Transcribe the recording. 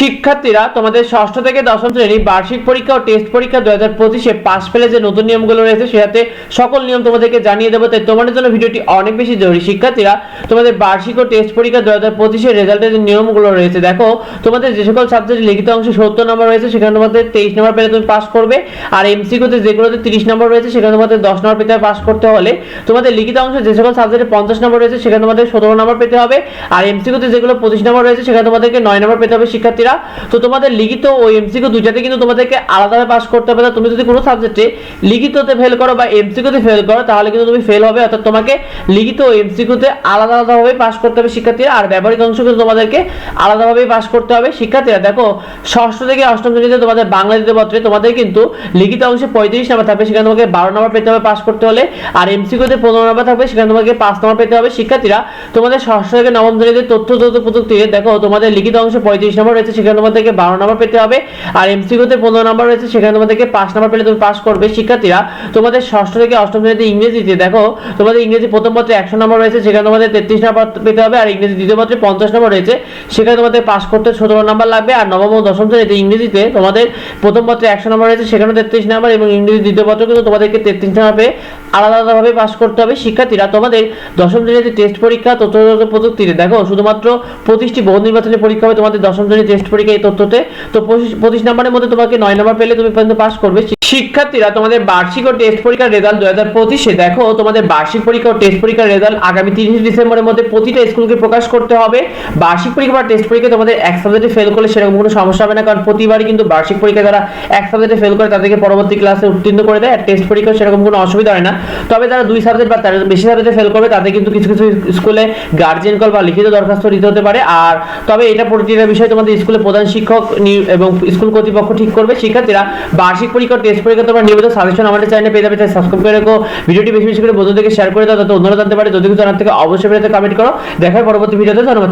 শিক্ষার্থীরা তোমাদের ষষ্ঠ থেকে দশম শ্রেণি বার্ষিক পরীক্ষা ও টেস্ট পরীক্ষা দু হাজার পঁচিশে পাশ ফেলে যে নতুন নিয়মগুলো রয়েছে, সেটাতে সকল নিয়ম তোমাদেরকে জানিয়ে দেবো। তাই তোমাদের জন্য ভিডিওটি অনেক বেশি জরুরি। শিক্ষার্থীরা, তোমাদের বার্ষিক ও টেস্ট পরীক্ষা দু হাজার পঁচিশের রেজাল্টের যে নিয়মগুলো রয়েছে, দেখো, তোমাদের যে সকল সাবজেক্টে লিখিত অংশে সত্তর নম্বর রয়েছে, সেখানে তোমাদের তেইশ নম্বর পেলে তুমি পাস করবে। আর এমসিকিউতে যেগুলোতে তিরিশ নম্বর রয়েছে, সেখানে তোমাদের দশ নম্বর পেতে পাস করতে হলে। তোমাদের লিখিত অংশে যে সকল সাবজেক্টে পঞ্চাশ নম্বর রয়েছে, সেখানে তোমাদের সতেরো নম্বর পেতে হবে। আর এমসিকিউতে যেগুলো পঁচিশ নম্বর রয়েছে, সেখানে তোমাদেরকে নয় নম্বর পেতে হবে শিক্ষার্থীরা। তো তোমাদের লিখিত ও এমসিকিউ দুইটাতে কিন্তু তোমাদেরকে আলাদাভাবে পাস করতে হবে তুমি যদি কোনো সাবজেক্টে লিখিততে ফেল করো বা এমসিকিউতে ফেল করো, তাহলে কিন্তু তুমি ফেল হবে। অর্থাৎ তোমাকে লিখিত ও এমসিকিউতে আলাদা আলাদাভাবে পাস করতে হবে শিক্ষার্থীরা। আর ব্যবহারিক অংশ কিন্তু তোমাদেরকে আলাদাভাবে পাস করতে হবে শিক্ষার্থীরা। দেখো, ষষ্ঠ থেকে অষ্টম শ্রেণীতে তোমাদের বাংলা দিতে পত্রে তোমাদের কিন্তু লিখিত অংশে পঁয়ত্রিশ নাম্বার থাকবে। সেখানে তোমাকে বারো নম্বর পেতে হবে পাস করতে হলে। আর এমসিকিউতে পনেরো নম্বর থাকবে। সেখানে তোমাকে পাঁচ নম্বর পেতে হবে। শিক্ষার্থীরা, তোমাদের ষষ্ঠ থেকে নবম শ্রেণীতে তথ্য তথ্য প্রযুক্তিতে, দেখো, তোমাদের লিখিত অংশে পঁয়ত্রিশ নম্বর রয়েছে। সেখানে তোমাদেরকে বারো নম্বর পেতে হবে। আর এমসিকিউতে পনেরো নম্বর রয়েছে, সেখানে তোমাদেরকে পাঁচ নম্বর পেলে তুমি পাস করবে। শিক্ষার্থীরা, তোমাদের ষষ্ঠ থেকে অষ্টম শ্রেণীতে ইংরেজিতে দেখো, তোমাদের ইংরেজি প্রথম পত্রে একশো নম্বর রয়েছে, সেখানে তোমাদের তেত্রিশ নম্বর পেতে হবে, আর ইংরেজি দ্বিতীয় পত্রে পঞ্চাশ নম্বর রয়েছে। সেখানে তোমাদের পাস করতে সতেরো নম্বর লাগবে, আর নবম ও দশম শ্রেণীতে ইংরেজিতে তোমাদের প্রথম পত্রে একশো নম্বর রয়েছে, সেখানে তেত্রিশ নম্বর এবং ইংরেজি দ্বিতীয় পত্র কিন্তু তোমাদেরকে তেত্রিশ নম্বর পেয়ে আলাদা আলাদাভাবে পাস করতে হবে। শিক্ষার্থীরা, তোমাদের দশম শ্রেণীতে টেস্ট পরীক্ষা, তথ্য প্রযুক্তিতে। দেখো, শুধুমাত্র পঁচিশটি বহু নির্বাচনী পরীক্ষা হবে, তোমাদের দশম শ্রেণির টেস্ট পরীক্ষা এই তথ্যতে। তো পঁচিশ নম্বরের মধ্যে তোমাকে নয় নম্বর পেলে তুমি পর্যন্ত পাস করবে। শিক্ষার্থীরা তোমাদের বার্ষিক ও টেস্ট পরীক্ষার রেজাল্ট দু হাজার পঁচিশে, দেখো তোমাদের বার্ষিক পরীক্ষা ও টেস্ট পরীক্ষার রেজাল্ট আগামী তিরিশ ডিসেম্বরের মধ্যে প্রতিটা স্কুলকে প্রকাশ করতে হবে। বার্ষিক পরীক্ষা বা টেস্ট পরীক্ষা তোমাদের এক সাবজেক্টে ফেল করলে সেরকম কোনো সমস্যা হবে না, কারণ প্রতিবারই কিন্তু বার্ষিক পরীক্ষা যারা এক সাবজেক্টে ফেল করে তাদেরকে পরবর্তী ক্লাসে উত্তীর্ণ করে দেয়, আর টেস্ট পরীক্ষা সেরকম কোনো অসুবিধা হয় না। তবে যারা দুই সাবজেক্ট বা তার, বেশি সাবজেক্টে ফেল করবে, তাদের কিন্তু কিছু কিছু স্কুলে গার্জিয়ান কল বা লিখিত দরখাস্ত দিতে হতে পারে। আর তবে এটা প্রতিটা বিষয় তোমাদের স্কুলে প্রধান শিক্ষক এবং স্কুল কর্তৃপক্ষ ঠিক করবে। শিক্ষার্থীরা বার্ষিক পরীক্ষা টেস্ট পরীক্ষা তোমরা নিয়মিত সাজেশন আমাদের চ্যানেলে পেয়ে যাবে, তাই সাবস্ক্রাইব করে রেখো। ভিডিওটি বেশি বেশি করে বন্ধুদেরকে শেয়ার করে দাও যাতে অন্যরা জানতে পারে যদি কিছু জানার থেকে অবশ্যই ভিডিওতে কমেন্ট করো। দেখার পরবর্তী ভিডিওতে ধন্যবাদ।